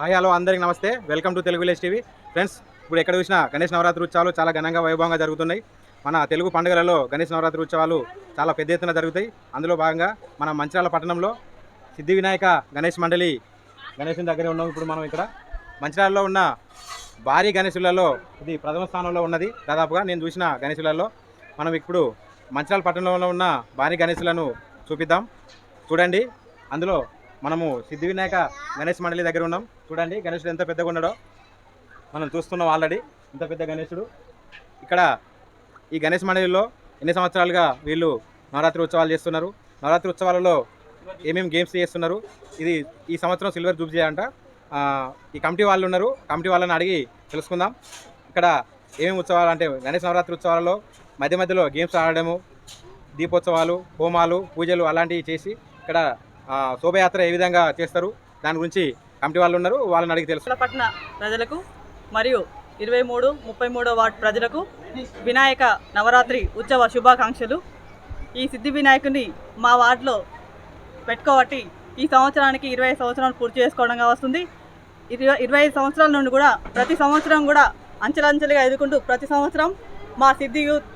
Hi hello అందరికి నమస్తే. Welcome to Telugu village TV. Friends ఇప్పుడు ఎక్కడ చూసినా గణేష్ నవరాత్రి ఉత్సవాలు చాలా ఘనంగా వైభవంగా జరుగుతున్నాయి. మన తెలుగు పండుగలలో గణేష్ నవరాత్రి ఉత్సవాలు చాలా పెద్ద ఎత్తున జరుగుతాయి. అందులో భాగంగా మన మంచిరాల పట్టణంలో సిద్ధి వినాయక గణేష్ మండలి గణేషుని దగ్గరే ఉన్నాం ఇప్పుడు మనం ఇక్కడ. మంచిరాలలో ఉన్న భారీ గణేశులలో ఇది ప్రథమ స్థానంలో ఉన్నది. దాదాపుగా నేను చూసిన గణేశులలో మనం ఇప్పుడు మంచిరాల పట్టణంలో ఉన్న భారీ గణేశులను చూపిద్దాం. చూడండి అందులో మనము సిద్ధి వినాయక గణేష్ మండలి దగ్గర ఉన్నాం. చూడండి గణేశుడు ఎంత పెద్దగా ఉన్నాడో. మనం చూస్తున్నాం ఆల్రెడీ ఇంత పెద్ద గణేశుడు ఇక్కడ ఈ గణేష్ మండలిలో ఎన్ని సంవత్సరాలుగా వీళ్ళు నవరాత్రి ఉత్సవాలు చేస్తున్నారు? నవరాత్రి ఉత్సవాలలో ఏమేమి గేమ్స్ చేస్తున్నారు? ఇది ఈ సంవత్సరం సిల్వర్ జూబ్లీ అంట. ఈ కమిటీ వాళ్ళు ఉన్నారు. కమిటీ వాళ్ళని అడిగి తెలుసుకుందాం. ఇక్కడ ఏమేమి ఉత్సవాలు అంటే గణేష్ నవరాత్రి ఉత్సవాలలో మధ్య మధ్యలో గేమ్స్ ఆడడము దీపోత్సవాలు హోమాలు పూజలు అలాంటివి చేసి ఇక్కడ శోభయాత్ర ఏ విధంగా చేస్తారు? దాని గురించి కమిటీ వాళ్ళు ఉన్నారు వాళ్ళని అడిగి తెలుసు. పట్టణ ప్రజలకు మరియు ఇరవై మూడు ముప్పై మూడో వార్డ్ ప్రజలకు వినాయక నవరాత్రి ఉత్సవ శుభాకాంక్షలు. ఈ సిద్ధి వినాయకుని మా వార్డులో పెట్టుకోబట్టి ఈ సంవత్సరానికి ఇరవై సంవత్సరాలు పూర్తి చేసుకోవడంగా వస్తుంది. ఇరవై ఇరవై ఐదు సంవత్సరాల నుండి కూడా ప్రతి సంవత్సరం కూడా అంచెలంచెలుగా ఎదుర్కొంటూ ప్రతి సంవత్సరం మా సిద్ధి యూత్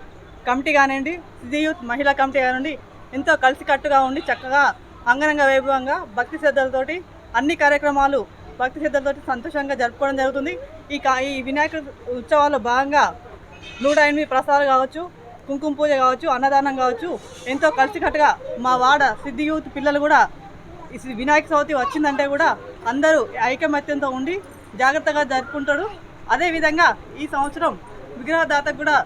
కమిటీ కానివ్వండి సిద్ధి యూత్ మహిళా కమిటీ కానివ్వండి ఎంతో కలిసికట్టుగా ఉండి చక్కగా అంగరంగ వైభవంగా భక్తి శ్రద్ధలతోటి అన్ని కార్యక్రమాలు భక్తి శ్రద్ధలతోటి సంతోషంగా జరుపుకోవడం జరుగుతుంది. ఈ కా ఈ వినాయక ఉత్సవాల్లో భాగంగా నూట ఎనిమిది ప్రసాదాలు కావచ్చు కుంకుమ పూజ కావచ్చు అన్నదానం కావచ్చు ఎంతో కలిసికట్టుగా మా వాడ సిద్ధి యూత్ పిల్లలు కూడా ఈ వినాయక చవితి వచ్చిందంటే కూడా అందరూ ఐకమత్యంతో ఉండి జాగ్రత్తగా జరుపుకుంటాడు అదేవిధంగా ఈ సంవత్సరం విగ్రహదాతకు కూడా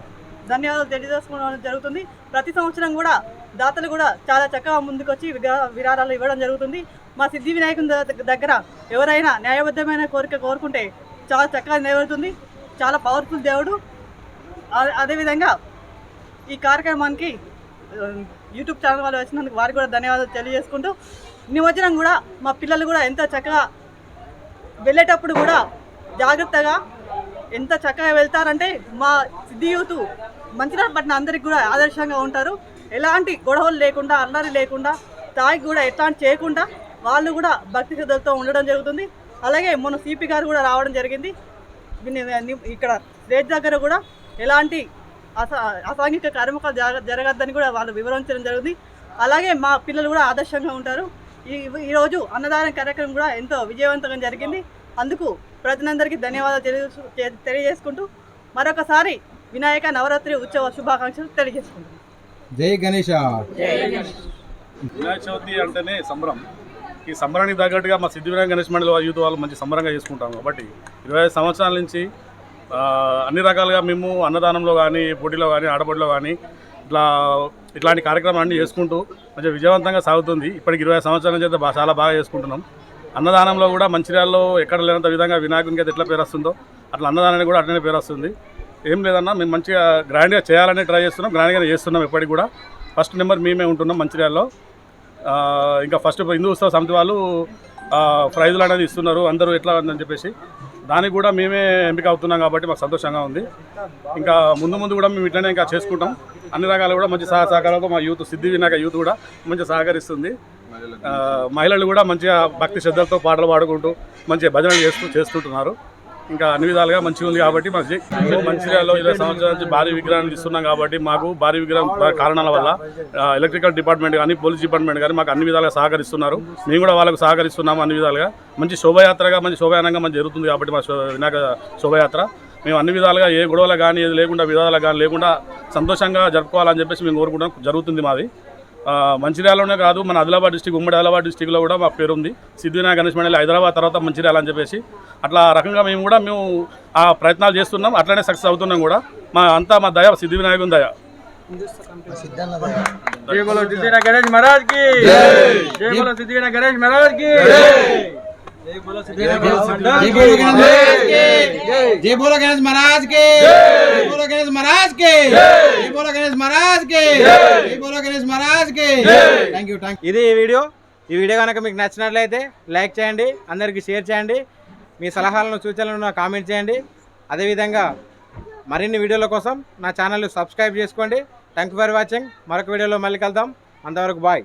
ధన్యవాదాలు తెలియజేసుకోవడం జరుగుతుంది. ప్రతి సంవత్సరం కూడా దాతలు కూడా చాలా చక్కగా ముందుకొచ్చి విరాళాలు ఇవ్వడం జరుగుతుంది. మా సిద్ధి వినాయకుని దగ్గర ఎవరైనా న్యాయబద్ధమైన కోరిక కోరుకుంటే చాలా చక్కగా నెరవేరుతుంది. చాలా పవర్ఫుల్ దేవుడు. అదే- అదేవిధంగా ఈ కార్యక్రమానికి యూట్యూబ్ ఛానల్ వాళ్ళు వచ్చినందుకు వారికి కూడా ధన్యవాదాలు తెలియజేసుకుంటూ నిమజ్జనం కూడా మా పిల్లలు కూడా ఎంత చక్కగా వెళ్ళేటప్పుడు కూడా జాగ్రత్తగా ఎంత చక్కగా వెళ్తారంటే మా సిద్ధి యూత్ మంచిర్యాల పట్టిన అందరికి కూడా ఆదర్శంగా ఉంటారు. ఎలాంటి గొడవలు లేకుండా అల్లరి లేకుండా తాగి కూడా ఎట్లాంటి చేయకుండా వాళ్ళు కూడా భక్తి శ్రద్ధలతో ఉండడం జరుగుతుంది. అలాగే మొన్న సిపి గారు కూడా రావడం జరిగింది. ఇక్కడ స్టేజ్ దగ్గర కూడా ఎలాంటి అసా అసాంఘిక కార్యక్రమాలు జరగ జరగద్దని కూడా వాళ్ళు వివరించడం జరిగింది. అలాగే మా పిల్లలు కూడా ఆదర్శంగా ఉంటారు. ఈ ఈరోజు అన్నదాన కార్యక్రమం కూడా ఎంతో విజయవంతంగా జరిగింది. అందుకు ప్రజలందరికీ ధన్యవాదాలు తెలియజేసుకుంటూ మరొకసారి వినాయక నవరాత్రి ఉత్సవ శుభాకాంక్షలు తెలియజేసుకుంటున్నాను జై గణేష. వినాయక చవితి అంటేనే సంబరం. ఈ సంబరానికి తగ్గట్టుగా మా సిద్ధి వినాయక గణేష్ మండలి వాళ్ళ యూత్ వాళ్ళు మంచి సంబరంగా చేసుకుంటాం కాబట్టి ఇరవై ఐదు సంవత్సరాల నుంచి అన్ని రకాలుగా మేము అన్నదానంలో కానీ పోటీలో కానీ ఆడబడిలో కానీ ఇట్లా ఇట్లాంటి కార్యక్రమాలు అన్నీ చేసుకుంటూ మంచిగా విజయవంతంగా సాగుతుంది. ఇప్పటికి ఇరవై సంవత్సరాల నుంచి అయితే చాలా బాగా చేసుకుంటున్నాం. అన్నదానంలో కూడా మంచిర్యాలలో ఎక్కడ లేనంత విధంగా వినాయకునికి అయితే ఎట్లా పేరు వస్తుందో అట్లా అన్నదానానికి కూడా అట్లనే పేరు వస్తుంది. ఏం లేదన్నా మేము మంచిగా గ్రాండ్గా చేయాలని ట్రై చేస్తున్నాం గ్రాండ్గానే చేస్తున్నాం ఎప్పటికి కూడా. ఫస్ట్ నెంబర్ మేమే ఉంటున్నాం మంచిర్యాలలో. ఇంకా ఫస్ట్ హిందూ ఉత్సవ సమితి వాళ్ళు ప్రైజులు అనేది ఇస్తున్నారు అందరూ ఎట్లా ఉందని చెప్పేసి. దానికి కూడా మేమే ఎంపిక అవుతున్నాం కాబట్టి మాకు సంతోషంగా ఉంది. ఇంకా ముందు ముందు కూడా మేము ఇట్లనే ఇంకా చేసుకుంటాం. అన్ని రకాలు కూడా మంచి సహ సహకారాలతో మా యూత్ సిద్ధి వినాక యూత్ కూడా మంచిగా సహకరిస్తుంది. మహిళలు కూడా మంచిగా భక్తి శ్రద్ధలతో పాటలు పాడుకుంటూ మంచిగా భజనలు చేస్తూ చేస్తుంటున్నారు. ఇంకా అన్ని విధాలుగా మంచిగా ఉంది కాబట్టి మాకు మంచిర్యాలలో ఇరవై సంవత్సరాల నుంచి భారీ విగ్రహాన్ని ఇస్తున్నాం కాబట్టి మాకు భారీ విగ్రహం కారణాల వల్ల ఎలక్ట్రికల్ డిపార్ట్మెంట్ కానీ పోలీస్ డిపార్ట్మెంట్ కానీ మాకు అన్ని విధాలుగా సహకరిస్తున్నారు. మేము కూడా వాళ్ళకు సహకరిస్తున్నాము అన్ని విధాలుగా. మంచి శోభయాత్రగా మంచి శోభయానంగా మంచి జరుగుతుంది కాబట్టి మా వినాయక శోభయాత్ర. మేము అన్ని విధాలుగా ఏ గొడవలు కానీ ఏది లేకుండా విధాలు కానీ లేకుండా సంతోషంగా జరుపుకోవాలని చెప్పేసి మేము కోరుకుంటాం జరుగుతుంది మాది. మంచిర్యాలలోనే కాదు మన ఆదిలాబాద్ డిస్టిక్ ఉమ్మడి ఆదిలాబాద్ డిస్టిక్లో కూడా మా పేరు ఉంది సిద్ధివినాయక గణేష్ మండలి హైదరాబాద్ తర్వాత మంచిర్యాల అని చెప్పేసి. అట్లా ఆ రకంగా మేము కూడా మేము ఆ ప్రయత్నాలు చేస్తున్నాం అట్లనే సక్సెస్ అవుతున్నాం కూడా. మా అంతా మా దయ సిద్ధివినాయకుని దయ. జై బోలో గణేష్ మహారాజ్కి జై బోలో సిద్ధివినాయక గణేష్ మహారాజ్కి జై బోలో గణేష్ మహారాజ్కి. జై. బోలో గణేష్ మహారాజ్కి. జై. బోలో గణేష్ మహారాజ్కి. జై. బోలో గణేష్ మహారాజ్కి. థ్యాంక్ యూ థ్యాంక్ ఇది ఈ వీడియో. ఈ వీడియో కనుక మీకు నచ్చినట్లయితే లైక్ చేయండి అందరికీ షేర్ చేయండి. మీ సలహాలను సూచనలను నాకు కామెంట్ చేయండి. అదేవిధంగా మరిన్ని వీడియోల కోసం నా ఛానల్ సబ్స్క్రైబ్ చేసుకోండి. థ్యాంక్ యూ ఫర్ వాచింగ్ మరొక వీడియోలో మళ్ళీ కలుద్దాం. అంతవరకు బాయ్.